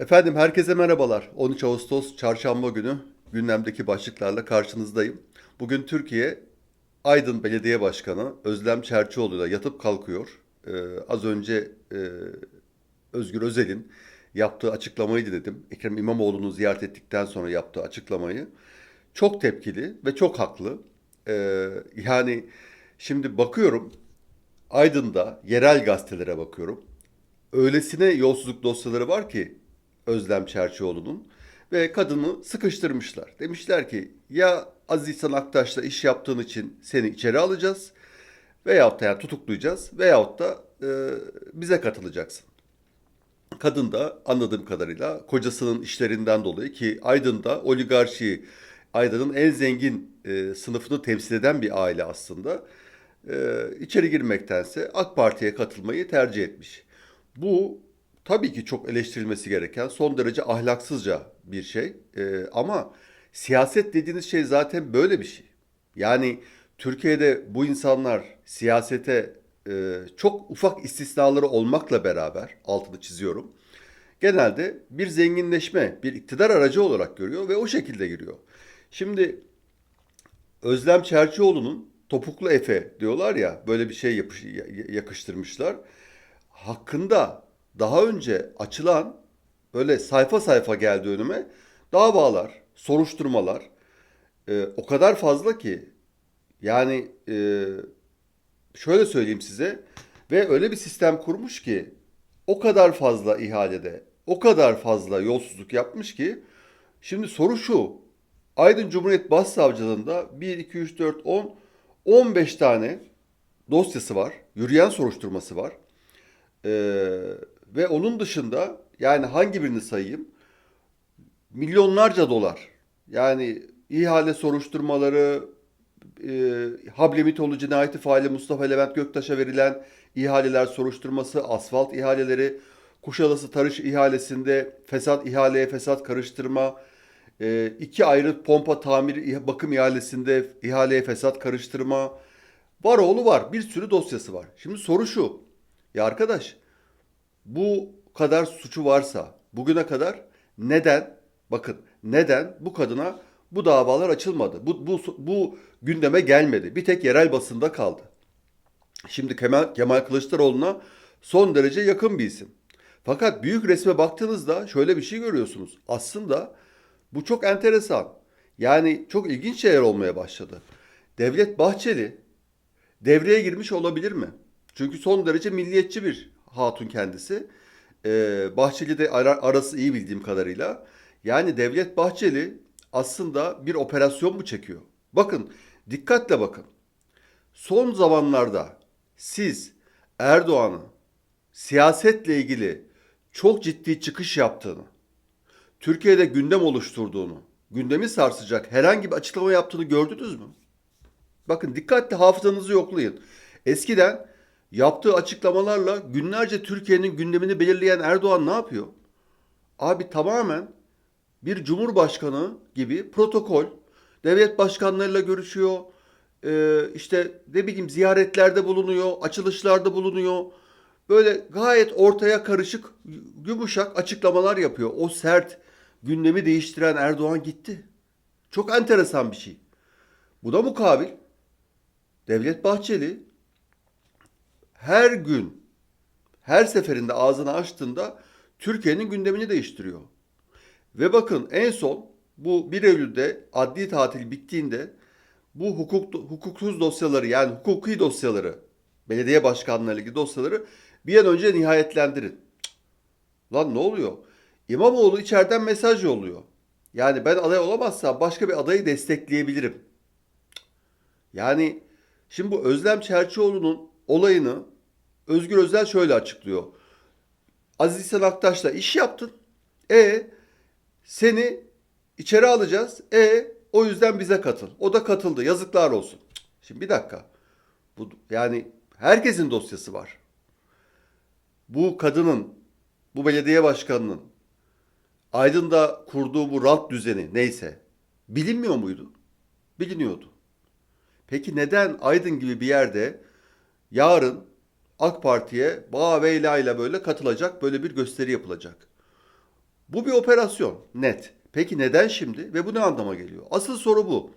Efendim herkese merhabalar. 13 Ağustos Çarşamba günü gündemdeki başlıklarla karşınızdayım. Bugün Türkiye Aydın Belediye Başkanı Özlem Çerçioğlu'yla yatıp kalkıyor. Ee, az önce e, Özgür Özel'in yaptığı açıklamayı dinledim. Ekrem İmamoğlu'nu ziyaret ettikten sonra yaptığı açıklamayı. Çok tepkili ve çok haklı. Ee, yani şimdi bakıyorum Aydın'da yerel gazetelere bakıyorum öylesine yolsuzluk dosyaları var ki Özlem Çerçioğlu'nun ve kadını sıkıştırmışlar. Demişler ki ya Aziz Aktaş'la iş yaptığın için seni içeri alacağız veyahut da yani tutuklayacağız veyahut da e, bize katılacaksın. Kadın da anladığım kadarıyla kocasının işlerinden dolayı ki Aydın'da oligarşiyi, Aydın'ın en zengin e, sınıfını temsil eden bir aile aslında e, içeri girmektense AK Parti'ye katılmayı tercih etmiş. Bu tabii ki çok eleştirilmesi gereken son derece ahlaksızca bir şey. E, ama siyaset dediğiniz şey zaten böyle bir şey. Yani Türkiye'de bu insanlar siyasete e, çok ufak istisnaları olmakla beraber altını çiziyorum. Genelde bir zenginleşme, bir iktidar aracı olarak görüyor ve o şekilde giriyor. Şimdi Özlem Çerçioğlu'nun topuklu Efe diyorlar ya böyle bir şey yapış, yakıştırmışlar. Hakkında daha önce açılan böyle sayfa sayfa geldi önüme davalar, soruşturmalar e, o kadar fazla ki yani e, şöyle söyleyeyim size ve öyle bir sistem kurmuş ki o kadar fazla ihalede, o kadar fazla yolsuzluk yapmış ki şimdi soru şu. Aydın Cumhuriyet Başsavcılığında 1, 2, 3, 4, 10, 15 tane dosyası var. Yürüyen soruşturması var. Ee, ve onun dışında yani hangi birini sayayım? Milyonlarca dolar. Yani ihale soruşturmaları, e, Hablemitoğlu cinayeti faali Mustafa Levent Göktaş'a verilen ihaleler soruşturması, asfalt ihaleleri, Kuşadası Tarış ihalesinde fesat ihaleye fesat karıştırma, e, iki ayrı pompa tamir bakım ihalesinde ihaleye fesat karıştırma. Var oğlu var. Bir sürü dosyası var. Şimdi soru şu. Ya arkadaş bu kadar suçu varsa bugüne kadar neden bakın neden bu kadına bu davalar açılmadı? Bu, bu, bu gündeme gelmedi. Bir tek yerel basında kaldı. Şimdi Kemal, Kemal Kılıçdaroğlu'na son derece yakın bir isim. Fakat büyük resme baktığınızda şöyle bir şey görüyorsunuz. Aslında bu çok enteresan. Yani çok ilginç şeyler olmaya başladı. Devlet Bahçeli devreye girmiş olabilir mi? Çünkü son derece milliyetçi bir hatun kendisi. Ee, Bahçeli de ara, arası iyi bildiğim kadarıyla. Yani Devlet Bahçeli aslında bir operasyon mu çekiyor? Bakın dikkatle bakın. Son zamanlarda siz Erdoğan'ın siyasetle ilgili çok ciddi çıkış yaptığını, Türkiye'de gündem oluşturduğunu, gündemi sarsacak herhangi bir açıklama yaptığını gördünüz mü? Bakın dikkatli hafızanızı yoklayın. Eskiden yaptığı açıklamalarla günlerce Türkiye'nin gündemini belirleyen Erdoğan ne yapıyor? Abi tamamen bir cumhurbaşkanı gibi protokol, devlet başkanlarıyla görüşüyor, e, işte ne bileyim ziyaretlerde bulunuyor, açılışlarda bulunuyor. Böyle gayet ortaya karışık, yumuşak açıklamalar yapıyor. O sert gündemi değiştiren Erdoğan gitti. Çok enteresan bir şey. Bu da mukabil. Devlet Bahçeli her gün, her seferinde ağzını açtığında Türkiye'nin gündemini değiştiriyor. Ve bakın en son bu 1 Eylül'de adli tatil bittiğinde bu hukuk, hukuksuz dosyaları yani hukuki dosyaları, belediye başkanlığı ilgili dosyaları bir an önce nihayetlendirin. Lan ne oluyor? İmamoğlu içeriden mesaj yolluyor. Yani ben aday olamazsam başka bir adayı destekleyebilirim. Yani şimdi bu Özlem Çerçioğlu'nun olayını Özgür Özel şöyle açıklıyor. Aziz İhsan Aktaş'la iş yaptın. E seni içeri alacağız. E o yüzden bize katıl. O da katıldı. Yazıklar olsun. Şimdi bir dakika. Bu yani herkesin dosyası var. Bu kadının, bu belediye başkanının Aydın'da kurduğu bu rant düzeni neyse bilinmiyor muydu? Biliniyordu. Peki neden Aydın gibi bir yerde yarın AK Parti'ye Bağ Veyla ile böyle katılacak böyle bir gösteri yapılacak? Bu bir operasyon net. Peki neden şimdi ve bu ne anlama geliyor? Asıl soru bu.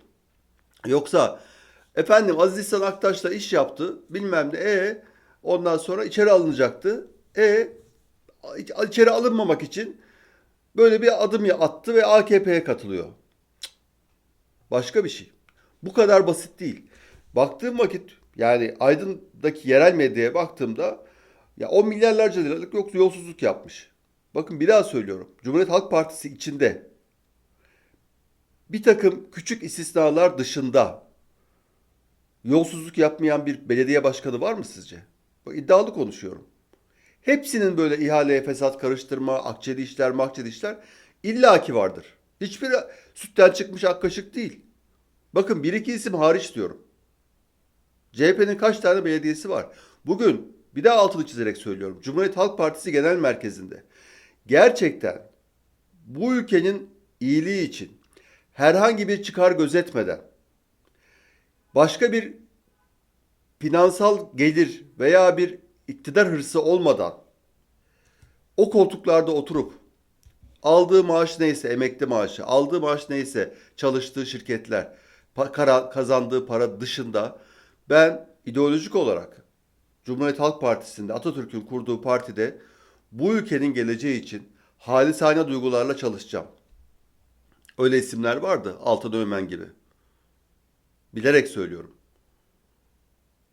Yoksa efendim Aziz İhsan Aktaş'la iş yaptı bilmem ne e ondan sonra içeri alınacaktı. E içeri alınmamak için böyle bir adım attı ve AKP'ye katılıyor. Başka bir şey. Bu kadar basit değil. Baktığım vakit yani Aydın'daki yerel medyaya baktığımda ya 10 milyarlarca liralık yok yolsuzluk yapmış. Bakın bir daha söylüyorum. Cumhuriyet Halk Partisi içinde bir takım küçük istisnalar dışında yolsuzluk yapmayan bir belediye başkanı var mı sizce? Bak, iddialı konuşuyorum. Hepsinin böyle ihaleye fesat karıştırma, akçeli işler, makçeli işler illaki vardır. Hiçbiri sütten çıkmış ak kaşık değil. Bakın bir iki isim hariç diyorum. CHP'nin kaç tane belediyesi var? Bugün bir daha altını çizerek söylüyorum. Cumhuriyet Halk Partisi Genel Merkezi'nde gerçekten bu ülkenin iyiliği için herhangi bir çıkar gözetmeden başka bir finansal gelir veya bir iktidar hırsı olmadan o koltuklarda oturup aldığı maaş neyse emekli maaşı, aldığı maaş neyse çalıştığı şirketler, kazandığı para dışında ben ideolojik olarak Cumhuriyet Halk Partisi'nde Atatürk'ün kurduğu partide bu ülkenin geleceği için halisane duygularla çalışacağım. Öyle isimler vardı Altan Öğmen gibi. Bilerek söylüyorum.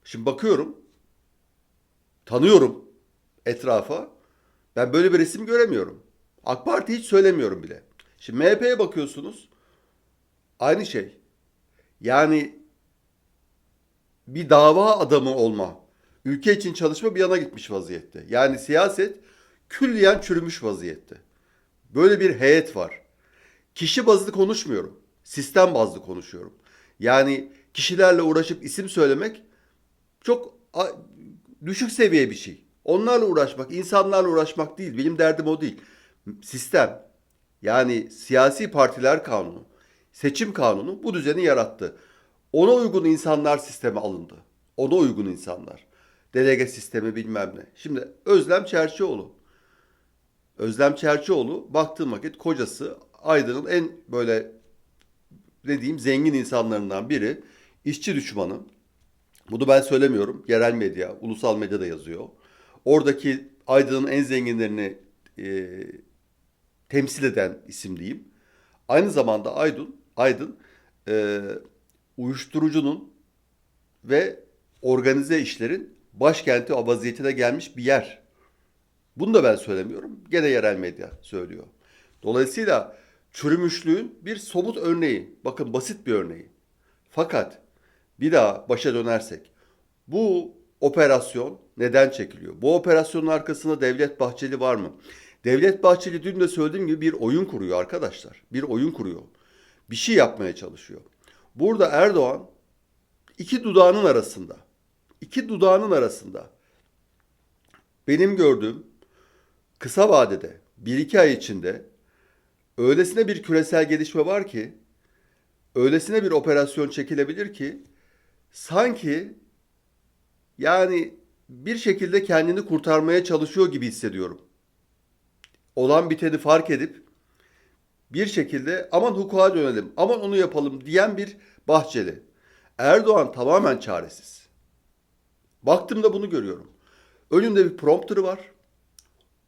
Şimdi bakıyorum, tanıyorum etrafa. Ben böyle bir resim göremiyorum. AK Parti hiç söylemiyorum bile. Şimdi MHP'ye bakıyorsunuz. Aynı şey. Yani bir dava adamı olma, ülke için çalışma bir yana gitmiş vaziyette. Yani siyaset külliyen çürümüş vaziyette. Böyle bir heyet var. Kişi bazlı konuşmuyorum. Sistem bazlı konuşuyorum. Yani kişilerle uğraşıp isim söylemek çok düşük seviye bir şey. Onlarla uğraşmak, insanlarla uğraşmak değil. Benim derdim o değil. Sistem, yani siyasi partiler kanunu, seçim kanunu bu düzeni yarattı. Ona uygun insanlar sisteme alındı. Ona uygun insanlar. Delege sistemi bilmem ne. Şimdi Özlem Çerçioğlu. Özlem Çerçioğlu baktığım vakit kocası Aydın'ın en böyle ne diyeyim zengin insanlarından biri. işçi düşmanı. Bunu ben söylemiyorum. Yerel medya, ulusal medyada yazıyor. Oradaki Aydın'ın en zenginlerini e, temsil eden isim diyeyim. Aynı zamanda Aydın, Aydın e, uyuşturucunun ve organize işlerin başkenti vaziyetine gelmiş bir yer. Bunu da ben söylemiyorum. Gene yerel medya söylüyor. Dolayısıyla çürümüşlüğün bir somut örneği. Bakın basit bir örneği. Fakat bir daha başa dönersek bu operasyon neden çekiliyor? Bu operasyonun arkasında Devlet Bahçeli var mı? Devlet Bahçeli dün de söylediğim gibi bir oyun kuruyor arkadaşlar. Bir oyun kuruyor. Bir şey yapmaya çalışıyor. Burada Erdoğan iki dudağının arasında. iki dudağının arasında. Benim gördüğüm kısa vadede bir iki ay içinde öylesine bir küresel gelişme var ki öylesine bir operasyon çekilebilir ki sanki yani bir şekilde kendini kurtarmaya çalışıyor gibi hissediyorum. Olan biteni fark edip bir şekilde aman hukuka dönelim, aman onu yapalım diyen bir Bahçeli. Erdoğan tamamen çaresiz. Baktığımda bunu görüyorum. Önünde bir prompter var.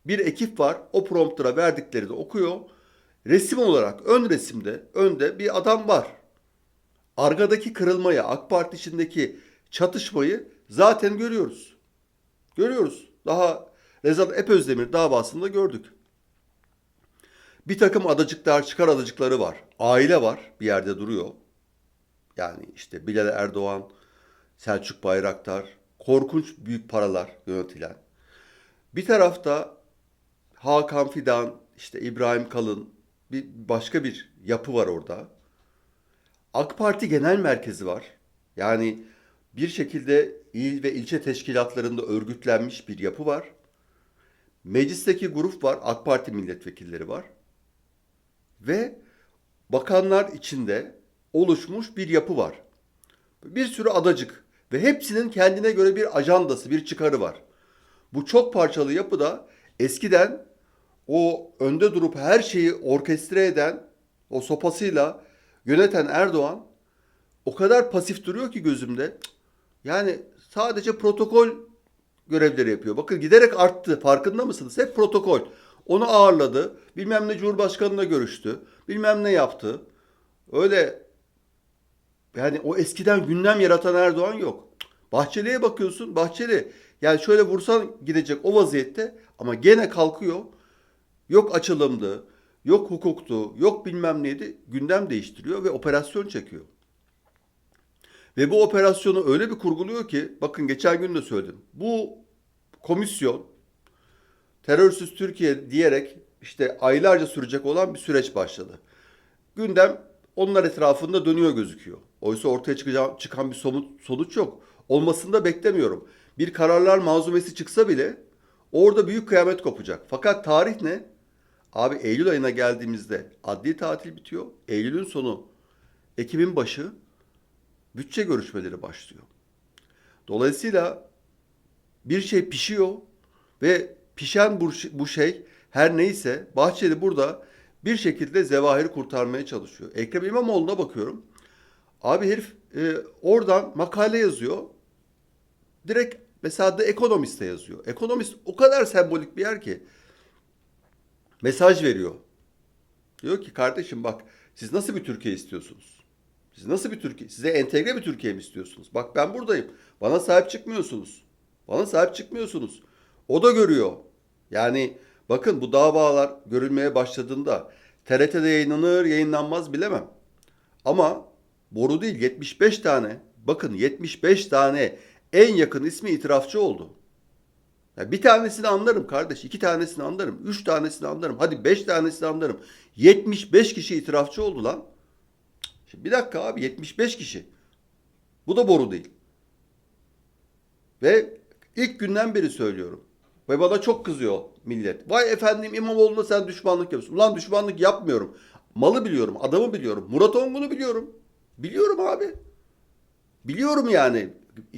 Bir ekip var. O prompter'a verdikleri de okuyor. Resim olarak ön resimde önde bir adam var. Arkadaki kırılmayı, AK Parti içindeki çatışmayı zaten görüyoruz. Görüyoruz. Daha Rezat Epözdemir davasında gördük. Bir takım adacıklar, çıkar adacıkları var. Aile var, bir yerde duruyor. Yani işte Bilal Erdoğan, Selçuk Bayraktar, korkunç büyük paralar yönetilen. Bir tarafta Hakan Fidan, işte İbrahim Kalın, bir başka bir yapı var orada. AK Parti Genel Merkezi var. Yani bir şekilde il ve ilçe teşkilatlarında örgütlenmiş bir yapı var. Meclisteki grup var, AK Parti milletvekilleri var. Ve bakanlar içinde oluşmuş bir yapı var. Bir sürü adacık ve hepsinin kendine göre bir ajandası, bir çıkarı var. Bu çok parçalı yapıda eskiden o önde durup her şeyi orkestre eden, o sopasıyla yöneten Erdoğan o kadar pasif duruyor ki gözümde. Yani sadece protokol görevleri yapıyor. Bakın giderek arttı. Farkında mısınız? Hep protokol. Onu ağırladı. Bilmem ne Cumhurbaşkanı'na görüştü. Bilmem ne yaptı. Öyle yani o eskiden gündem yaratan Erdoğan yok. Bahçeli'ye bakıyorsun. Bahçeli yani şöyle vursan gidecek o vaziyette ama gene kalkıyor. Yok açılımdı, yok hukuktu, yok bilmem neydi. Gündem değiştiriyor ve operasyon çekiyor. Ve bu operasyonu öyle bir kurguluyor ki bakın geçen gün de söyledim. Bu komisyon terörsüz Türkiye diyerek işte aylarca sürecek olan bir süreç başladı. Gündem onlar etrafında dönüyor gözüküyor. Oysa ortaya çıkacak, çıkan bir somut sonuç yok. Olmasını da beklemiyorum. Bir kararlar malzumesi çıksa bile orada büyük kıyamet kopacak. Fakat tarih ne? Abi Eylül ayına geldiğimizde adli tatil bitiyor. Eylül'ün sonu, Ekim'in başı bütçe görüşmeleri başlıyor. Dolayısıyla bir şey pişiyor ve pişen bu, bu şey her neyse Bahçeli burada bir şekilde Zevahir'i kurtarmaya çalışıyor. Ekrem İmamoğlu'na bakıyorum. Abi herif e, oradan makale yazıyor. Direkt mesela The Economist'te yazıyor. Economist o kadar sembolik bir yer ki mesaj veriyor. Diyor ki kardeşim bak siz nasıl bir Türkiye istiyorsunuz? Siz nasıl bir Türkiye? Size entegre bir Türkiye mi istiyorsunuz? Bak ben buradayım. Bana sahip çıkmıyorsunuz. Bana sahip çıkmıyorsunuz. O da görüyor. Yani bakın bu davalar görülmeye başladığında TRT'de yayınlanır yayınlanmaz bilemem. Ama boru değil 75 tane bakın 75 tane en yakın ismi itirafçı oldu. Ya bir tanesini anlarım kardeş, iki tanesini anlarım, üç tanesini anlarım, hadi beş tanesini anlarım. 75 kişi itirafçı oldu lan. Şimdi bir dakika abi 75 kişi. Bu da boru değil. Ve ilk günden beri söylüyorum. Ve bana çok kızıyor millet. Vay efendim İmamoğlu'na sen düşmanlık yapıyorsun. Ulan düşmanlık yapmıyorum. Malı biliyorum, adamı biliyorum. Murat Ongun'u biliyorum. Biliyorum abi. Biliyorum yani.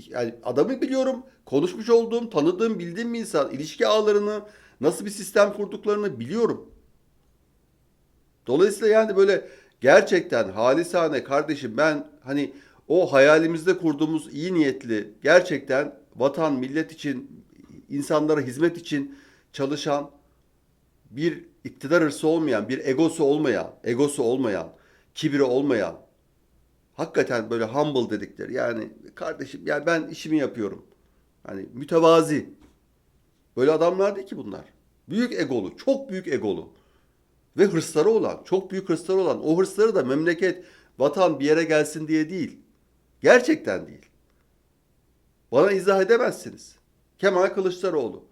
Yani adamı biliyorum. Konuşmuş olduğum, tanıdığım, bildiğim bir insan. İlişki ağlarını, nasıl bir sistem kurduklarını biliyorum. Dolayısıyla yani böyle gerçekten halisane kardeşim ben hani o hayalimizde kurduğumuz iyi niyetli gerçekten vatan, millet için, insanlara hizmet için çalışan bir iktidar hırsı olmayan, bir egosu olmayan, egosu olmayan, kibri olmayan, hakikaten böyle humble dedikleri yani kardeşim yani ben işimi yapıyorum. Hani mütevazi. Böyle adamlar değil ki bunlar. Büyük egolu, çok büyük egolu. Ve hırsları olan, çok büyük hırsları olan. O hırsları da memleket, vatan bir yere gelsin diye değil. Gerçekten değil. Bana izah edemezsiniz. Kemal Kılıçdaroğlu.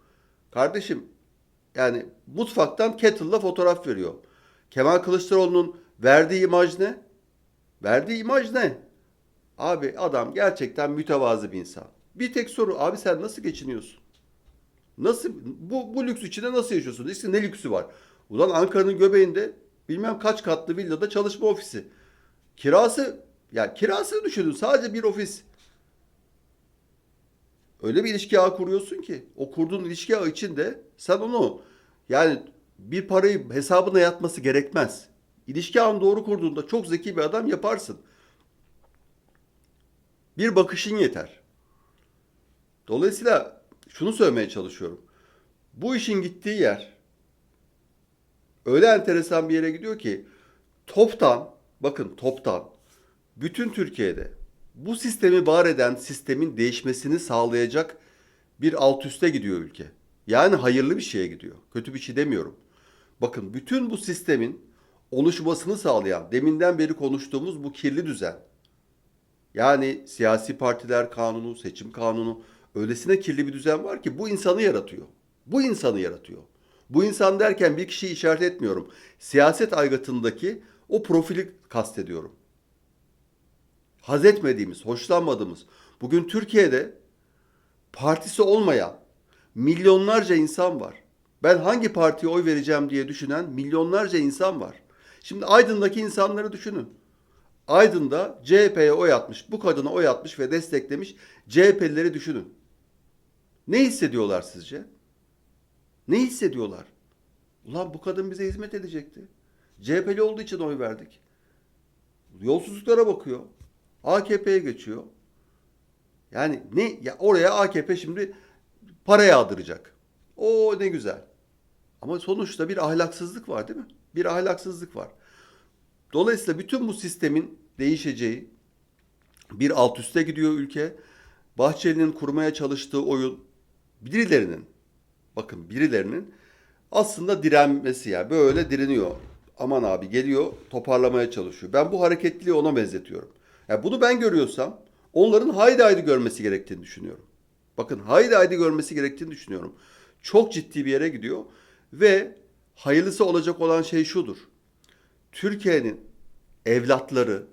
Kardeşim yani mutfaktan kettle'la fotoğraf veriyor. Kemal Kılıçdaroğlu'nun verdiği imaj ne? Verdiği imaj ne? Abi adam gerçekten mütevazı bir insan. Bir tek soru abi sen nasıl geçiniyorsun? Nasıl bu, bu lüks içinde nasıl yaşıyorsun? İşte ne lüksü var? Ulan Ankara'nın göbeğinde bilmem kaç katlı villada çalışma ofisi. Kirası ya kirasını düşünün sadece bir ofis. Öyle bir ilişki ağı kuruyorsun ki o kurduğun ilişki ağı içinde sen onu yani bir parayı hesabına yatması gerekmez. İlişki ağını doğru kurduğunda çok zeki bir adam yaparsın. Bir bakışın yeter. Dolayısıyla şunu söylemeye çalışıyorum. Bu işin gittiği yer öyle enteresan bir yere gidiyor ki toptan bakın toptan bütün Türkiye'de bu sistemi var eden sistemin değişmesini sağlayacak bir alt üste gidiyor ülke. Yani hayırlı bir şeye gidiyor. Kötü bir şey demiyorum. Bakın bütün bu sistemin oluşmasını sağlayan, deminden beri konuştuğumuz bu kirli düzen. Yani siyasi partiler kanunu, seçim kanunu öylesine kirli bir düzen var ki bu insanı yaratıyor. Bu insanı yaratıyor. Bu insan derken bir kişiyi işaret etmiyorum. Siyaset aygıtındaki o profili kastediyorum. Haz etmediğimiz, hoşlanmadığımız. Bugün Türkiye'de partisi olmayan milyonlarca insan var. Ben hangi partiye oy vereceğim diye düşünen milyonlarca insan var. Şimdi Aydın'daki insanları düşünün. Aydın'da CHP'ye oy atmış, bu kadına oy atmış ve desteklemiş CHP'lileri düşünün. Ne hissediyorlar sizce? Ne hissediyorlar? Ulan bu kadın bize hizmet edecekti. CHP'li olduğu için oy verdik. Yolsuzluklara bakıyor. AKP'ye geçiyor. Yani ne ya oraya AKP şimdi para yağdıracak. O ne güzel. Ama sonuçta bir ahlaksızlık var değil mi? Bir ahlaksızlık var. Dolayısıyla bütün bu sistemin değişeceği bir alt üste gidiyor ülke. Bahçeli'nin kurmaya çalıştığı oyun birilerinin bakın birilerinin aslında direnmesi yani böyle direniyor. Aman abi geliyor toparlamaya çalışıyor. Ben bu hareketliliği ona benzetiyorum. Yani bunu ben görüyorsam onların haydi haydi görmesi gerektiğini düşünüyorum. Bakın haydi haydi görmesi gerektiğini düşünüyorum. Çok ciddi bir yere gidiyor ve hayırlısı olacak olan şey şudur. Türkiye'nin evlatları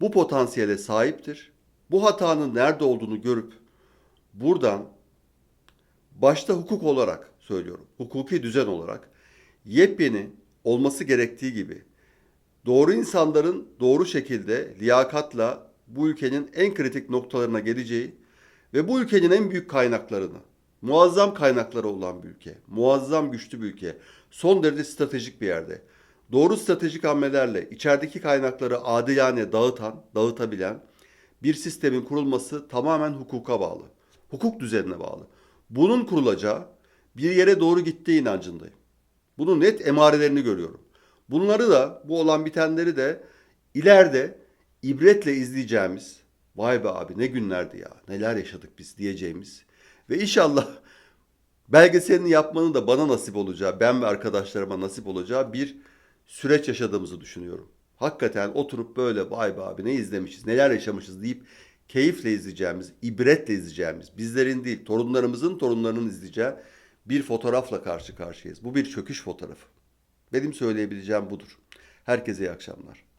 bu potansiyele sahiptir. Bu hatanın nerede olduğunu görüp buradan başta hukuk olarak söylüyorum, hukuki düzen olarak yepyeni olması gerektiği gibi doğru insanların doğru şekilde liyakatla bu ülkenin en kritik noktalarına geleceği ve bu ülkenin en büyük kaynaklarını, muazzam kaynakları olan bir ülke, muazzam güçlü bir ülke, son derece stratejik bir yerde, doğru stratejik hamlelerle içerideki kaynakları adilane dağıtan, dağıtabilen bir sistemin kurulması tamamen hukuka bağlı. Hukuk düzenine bağlı. Bunun kurulacağı bir yere doğru gittiği inancındayım. Bunun net emarelerini görüyorum. Bunları da, bu olan bitenleri de ileride ibretle izleyeceğimiz, vay be abi ne günlerdi ya, neler yaşadık biz diyeceğimiz ve inşallah belgeselini yapmanın da bana nasip olacağı, ben ve arkadaşlarıma nasip olacağı bir süreç yaşadığımızı düşünüyorum. Hakikaten oturup böyle vay be abi ne izlemişiz, neler yaşamışız deyip keyifle izleyeceğimiz, ibretle izleyeceğimiz, bizlerin değil torunlarımızın torunlarının izleyeceği bir fotoğrafla karşı karşıyayız. Bu bir çöküş fotoğrafı. Benim söyleyebileceğim budur. Herkese iyi akşamlar.